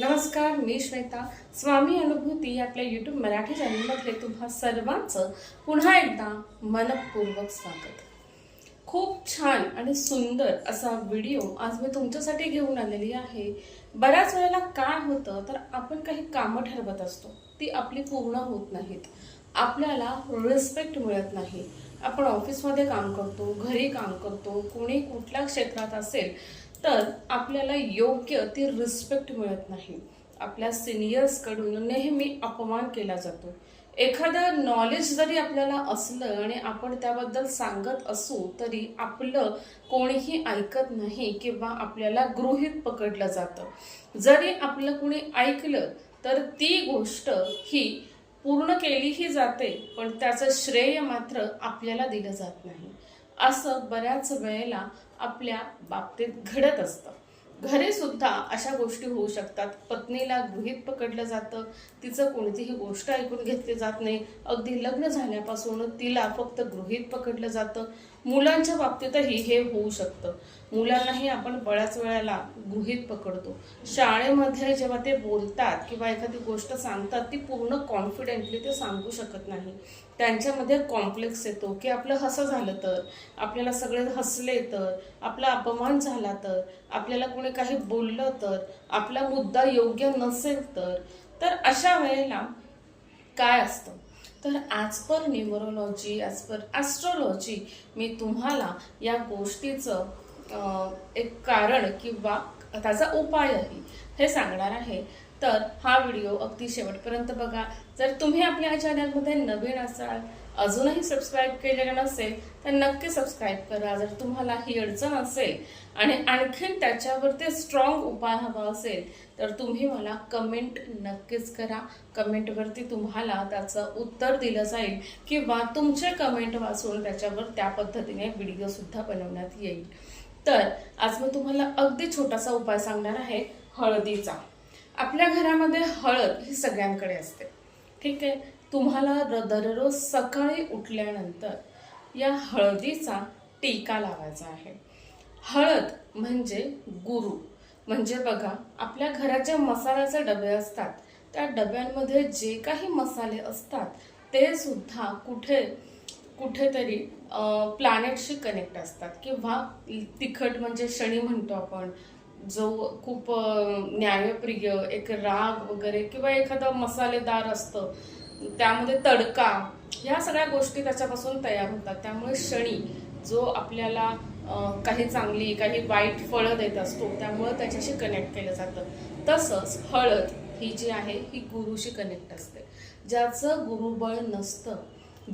नमस्कार मी श्वेता. स्वामी अनुभूती आपल्या यूट्यूब मराठी चॅनलमध्ये तुम्हा सर्वांचं पुन्हा एकदा मनपूर्वक स्वागत. खूप छान आणि सुंदर असा व्हिडिओ आज मी तुमच्यासाठी घेऊन आलेली आहे. बऱ्याच वेळेला काय होतं तर आपण काही कामं ठरवत असतो ती आपली पूर्ण होत नाहीत. आपल्याला रिस्पेक्ट मिळत नाही. आपण ऑफिसमध्ये काम करतो घरी काम करतो कोणी कुठल्या क्षेत्रात असेल तर आपल्याला योग्य ती रिस्पेक्ट मिळत नाही. आपल्या सिनियर्सकडून नेहमी अपमान केला जातो. एखादं नॉलेज जरी आपल्याला असलं आणि आपण त्याबद्दल सांगत असू तरी आपलं कोणीही ऐकत नाही किंवा आपल्याला गृहीत पकडलं जातं. जरी आपलं कोणी ऐकलं तर ती गोष्ट ही पूर्ण केलीही जाते पण त्याचं श्रेय मात्र आपल्याला दिलं जात नाही. असं बऱ्याच वेळेला आपल्या बाबतीत घडत असतं. घरी सुद्धा अशा गोष्टी होऊ शकतात. पत्नीला गृहीत पकडलं जातं. तिचं कोणतीही गोष्ट ऐकून घेतली जात नाही. अगदी लग्न झाल्यापासून तिला फक्त गृहीत पकडलं जातं. मुलांच्या बाबतीतही हे होऊ शकतं. मुलांनाही आपण बऱ्याच वेळेला गृहीत पकडतो. शाळेमध्ये जेव्हा ते बोलतात किंवा एखादी गोष्ट सांगतात ती पूर्ण कॉन्फिडेंटली ते सांगू शकत नाही. त्यांच्यामध्ये कॉम्प्लेक्स येतो की आपलं हसं झालं तर आपल्याला सगळे हसले तर आपला अपमान झाला तर आपल्याला कोणी काही बोललं तर आपला मुद्दा योग्य नसेल तर तर अशा वेळेला काय असतं? तर as per numerology as per astrology मी तुम्हाला या गोष्टीचं एक कारण किंवा त्याचा उपायही हे सांगणार आहे. तर हा व्हिडिओ अगदी शेवटपर्यंत बघा. जर तुम्ही आपल्या चॅनलमध्ये नवीन असाल अजूनही सबस्क्राईब केलेलं नसेल तर नक्की सबस्क्राईब करा. जर तुम्हाला ही अडचण असेल आणि आणखीन त्याच्यावरती स्ट्रॉंग उपाय हवा असेल तर तुम्ही मला कमेंट नक्कीच करा. कमेंटवरती तुम्हाला त्याचं उत्तर दिलं जाईल किंवा तुमचे कमेंट वाचून त्याच्यावर त्या पद्धतीने व्हिडिओसुद्धा बनवण्यात येईल. तर आज मी तुम्हाला अगदी छोटासा उपाय सांगणार आहे हळदीचा. आपल्या घरामध्ये हळद ही सगळ्यांकडे असते. ठीक आहे? तुम्हाला दररोज सकाळी उठल्यानंतर या हळदीचा टीका लावायचा आहे. हळद म्हणजे गुरु. म्हणजे बघा आपल्या घराच्या मसाल्याचे डबे असतात. त्या डब्यांमध्ये जे काही मसाले असतात ते सुद्धा कुठे कुठेतरी प्लॅनेटशी कनेक्ट असतात. किंवा तिखट म्हणजे शनी म्हणतो आपण जो खूप न्यायप्रिय एक राग वगैरे किंवा एखादं मसालेदार असतं त्यामध्ये तडका ह्या सगळ्या गोष्टी त्याच्यापासून तयार होतात. त्यामुळे शनी जो आपल्याला काही चांगली काही वाईट फळं देत असतो त्यामुळं त्याच्याशी कनेक्ट केलं जातं. तसंच हळद ही जी आहे ही गुरुशी कनेक्ट असते. ज्याचं गुरुबळ नसतं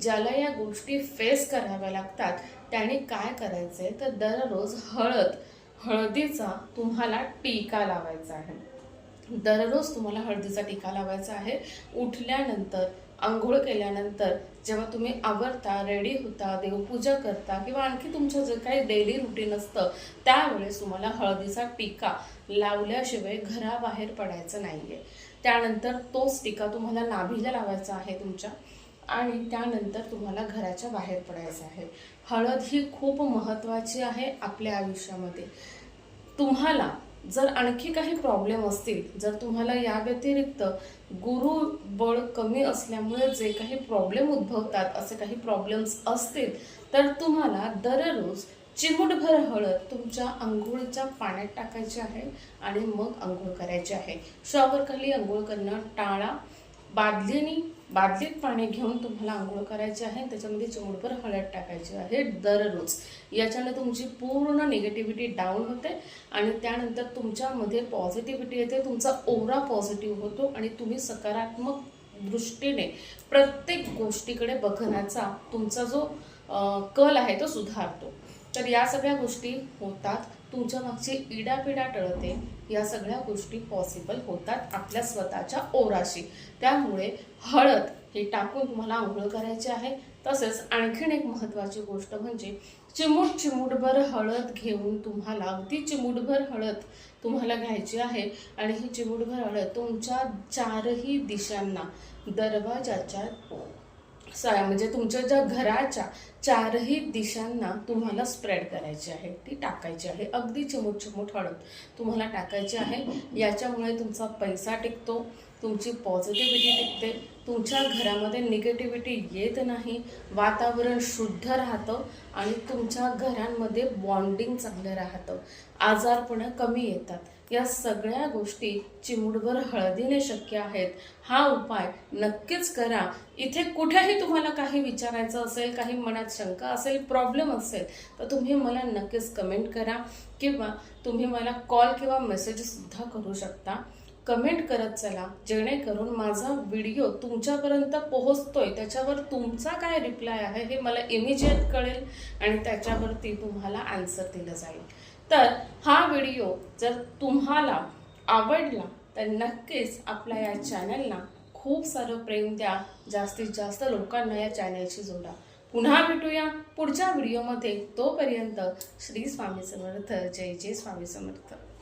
ज्याला या गोष्टी फेस कराव्या लागतात त्याने काय करायचंय? तर दररोज हळद हळदीचा तुम्हाला टीका लावायचा आहे. दररोज तुम्हाला हळदीचा टीका लावायचा आहे. उठल्यानंतर आंघोळ केल्यानंतर जेव्हा तुम्ही आवरता रेडी होता देवपूजा करता किंवा आणखी तुमचं जे काही डेली रुटीन असतं त्यावेळेस तुम्हाला हळदीचा टीका लावल्याशिवाय घराबाहेर पडायचं नाही आहे त्यानंतर तोच टीका तुम्हाला नाभीला लावायचा आहे तुमच्या आणि त्यानंतर तुम्हाला घराच्या बाहेर पडायचं आहे. हळद ही खूप महत्त्वाची आहे आपल्या आयुष्यामध्ये. तुम्हाला जर आणखी काही प्रॉब्लेम असतील जर तुम्हाला या व्यतिरिक्त गुरुबळ कमी असल्यामुळे जे काही प्रॉब्लेम उद्भवतात असे काही प्रॉब्लेम्स असतील तर तुम्हाला दररोज चिमूटभर हळद तुमच्या आंघोळीच्या पाण्यात टाकायची आहे आणि मग आंघोळ करायची आहे. शॉवरखाली अंघोळ आंघोळ करणं टाळा. बादलीनी बादलीत पाणी घेऊन तुम्हाला आंघोळ करायची आहे. त्याच्यामध्ये चिमूटभर हळद टाकायची आहे दररोज. याच्याने तुमची पूर्ण निगेटिव्हिटी डाऊन होते आणि त्यानंतर तुमच्यामध्ये पॉझिटिव्हिटी येते तुमचा ओरा पॉझिटिव्ह होतो आणि तुम्ही सकारात्मक दृष्टीने प्रत्येक गोष्टीकडे बघण्याचा तुमचा जो कल आहे तो सुधारतो. तर या सगळ्या गोष्टी होतात. तुमच्या मागची इडापिडा टळते. या सगळ्या गोष्टी पॉसिबल होतात आपल्या स्वतःच्या ओराशी. त्यामुळे हळद हे टाकून तुम्हाला आंघोळ करायची आहे. तसेच आणखीन एक महत्त्वाची गोष्ट म्हणजे चिमूट चिमूटभर हळद घेऊन तुम्हाला अगदी चिमूटभर हळद तुम्हाला घ्यायची आहे आणि ही चिमूटभर हळद तुमच्या चारही दिशांना दरवाजाच्या स- म्हणजे तुमच्या ज्या घराच्या चारही दिशांना तुम्हाला स्प्रेड करायची आहे ती टाकायची आहे. अगदी चिमूट चिमूट हळद तुम्हाला टाकायची आहे. याच्यामुळे तुमचा पैसा टिकतो तुमची पॉझिटिव्हिटी टिकते तुमच्या घरामध्ये निगेटिव्हिटी येत नाही वातावरण शुद्ध राहतं आणि तुमच्या घरांमध्ये बॉन्डिंग चांगलं राहतं. आजारपणं कमी येतात. या सगळ्या गोष्टी चिमूटभर हळदीने शक्य आहेत. हा उपाय नक्कीच करा. इथे कुठेही तुम्हाला काही विचारायचं असेल काही मनात शंका असेल प्रॉब्लेम असेल तर तुम्ही मला नक्कीच कमेंट करा किंवा तुम्ही मला कॉल किंवा मेसेजसुद्धा करू शकता. कमेंट करत चला जेणेकरून माझा व्हिडिओ तुमच्यापर्यंत पोहोचतोय. त्याच्यावर तुमचा काय रिप्लाय आहे हे मला इमिजिएट कळेल आणि त्याच्यावरती तुम्हाला आन्सर दिलं जाईल. तर हा व्हिडिओ जर तुम्हाला आवडला तर नक्कीच आपल्या या चॅनलला खूप सारं प्रेम द्या. जास्तीत जास्त लोकांना या चॅनलशी जोडा. पुन्हा भेटूया पुढच्या व्हिडिओमध्ये तोपर्यंत श्री स्वामी समर्थ. जय जय स्वामी समर्थ.